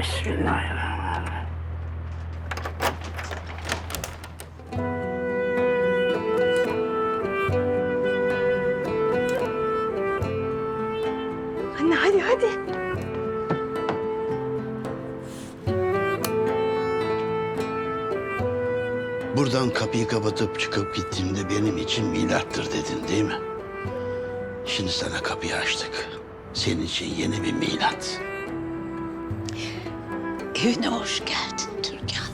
Bismillahirrahmanirrahim. Anne hadi hadi. Buradan kapıyı kapatıp çıkıp gittiğimde benim için milattır dedin değil mi? Şimdi sana kapıyı açtık. Senin için yeni bir milat. Evine hoş geldin Türkan.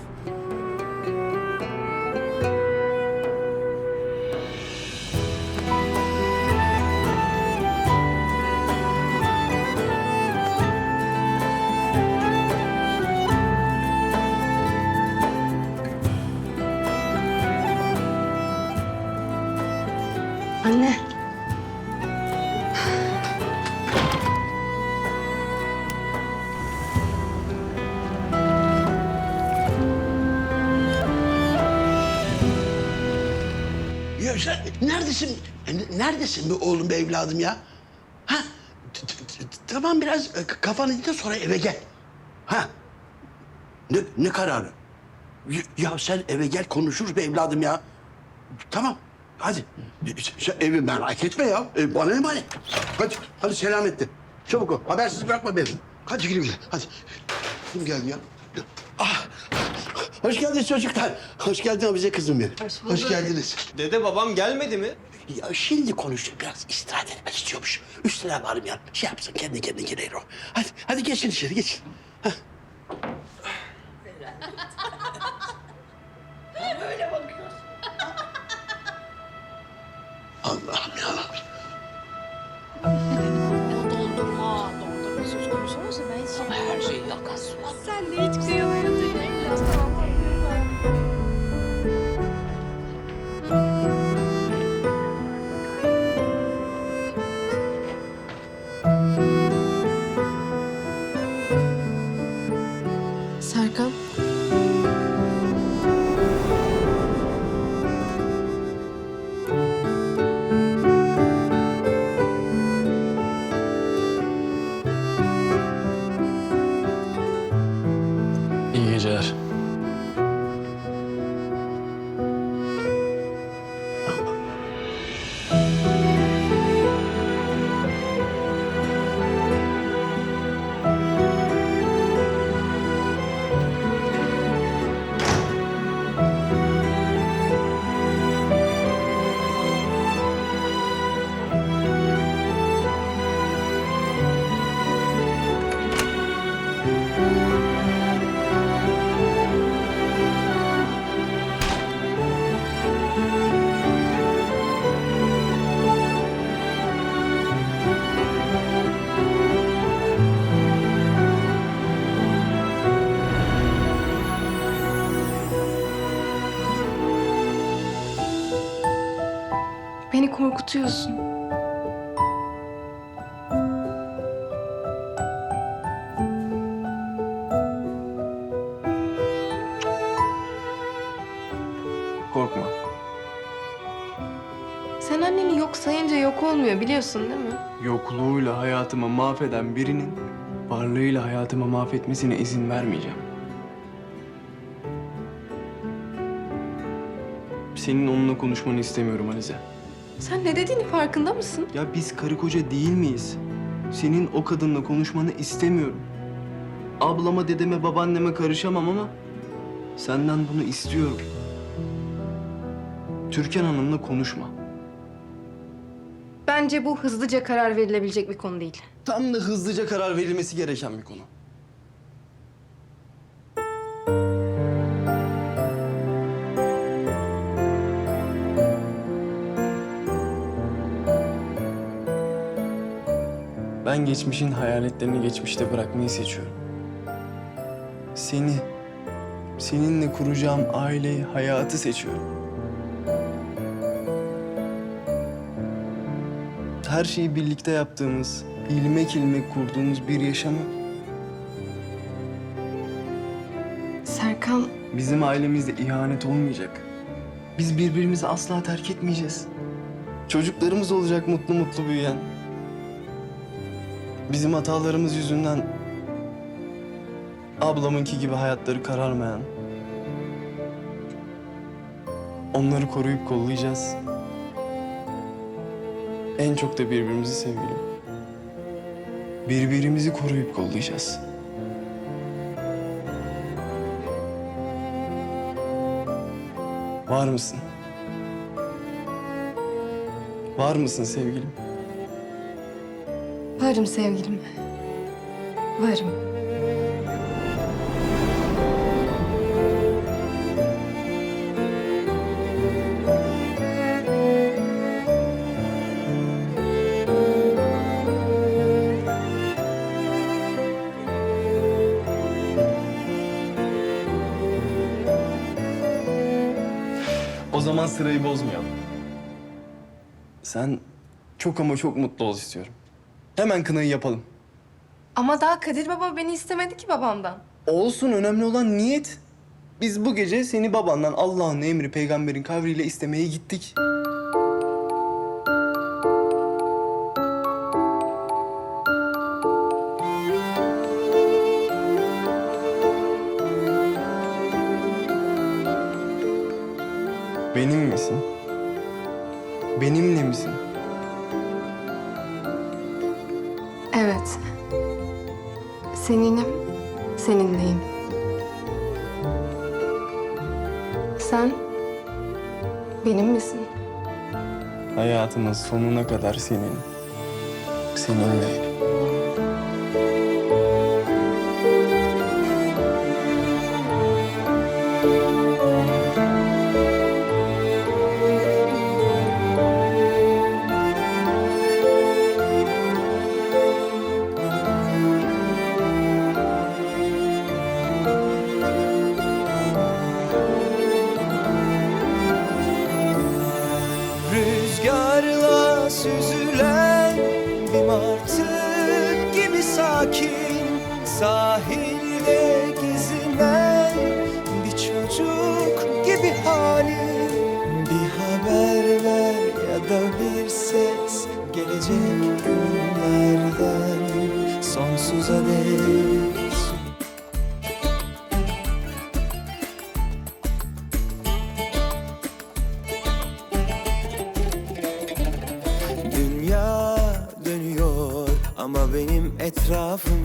Sen neredesin? E, Neredesin be oğlum be evladım ya? Ha? Tamam biraz e, kafanı dinle sonra eve gel. Ha? Ne, ne kararı? Ya sen eve gel konuşuruz be evladım ya. Tamam. Hadi. Sen evi merak etme ya. E, Bana. Hadi. Hadi selametle. Çabuk ol. Habersiz bırakma beni. Hadi güle. Hadi. Kim geldi ya? Hoş geldiniz çocuklar. Hoş geldin bize kızım benim. Hoş geldiniz. Dede babam gelmedi mi? Ya şimdi konuştuk biraz istirahat etmek istiyormuş. Üstüne varım ya. Şey yapsın kendi kendine gelir o. Hadi, hadi geçin içeri geçin. Hah. Allah'ım yarabbim. Dondurma, dondurma söz konusu olursa ben hiç Ama her şeyi yakas. Sen de hiç kıyamayın. Beni korkutuyorsun. Korkma. Sen anneni yok sayınca yok olmuyor biliyorsun değil mi? Yokluğuyla hayatımı mahveden birinin varlığıyla hayatımı mahvetmesine izin vermeyeceğim. Senin onunla konuşmanı istemiyorum Alize. Sen ne dediğini farkında mısın? Ya biz karı koca değil miyiz? Senin o kadınla konuşmanı istemiyorum. Ablama, dedeme, babaanneme karışamam ama senden bunu istiyorum. Türkan Hanım'la konuşma. Bence bu hızlıca karar verilebilecek bir konu değil. Tam da hızlıca karar verilmesi gereken bir konu. Ben geçmişin hayaletlerini geçmişte bırakmayı seçiyorum. Seni, seninle kuracağım aileyi, hayatı seçiyorum. Her şeyi birlikte yaptığımız, ilmek ilmek kurduğumuz bir yaşamı Serkan, bizim ailemizde ihanet olmayacak. Biz birbirimizi asla terk etmeyeceğiz. Çocuklarımız olacak mutlu mutlu büyüyen. Bizim hatalarımız yüzünden ablamınki gibi hayatları kararmayan. Onları koruyup kollayacağız. En çok da birbirimizi sevgilim. Birbirimizi koruyup kollayacağız. Var mısın? Var mısın sevgilim? Varım sevgilim. Varım. O zaman sırayı bozmayalım. Sen çok ama çok mutlu ol istiyorum. Hemen kınayı yapalım. Ama daha Kadir baba beni istemedi ki babamdan. Olsun önemli olan niyet. Biz bu gece seni babandan Allah'ın emri peygamberin kavriyle istemeye gittik. Benim misin? Benimle misin? Seninim, seninleyim. Sen benim misin? Hayatımın sonuna kadar senin. Seninle. Sakin Sahilde gezinen bir çocuk gibi halin Bir haber ver ya da bir ses Gelecek günlerden. Sonsuza dek ama benim etrafım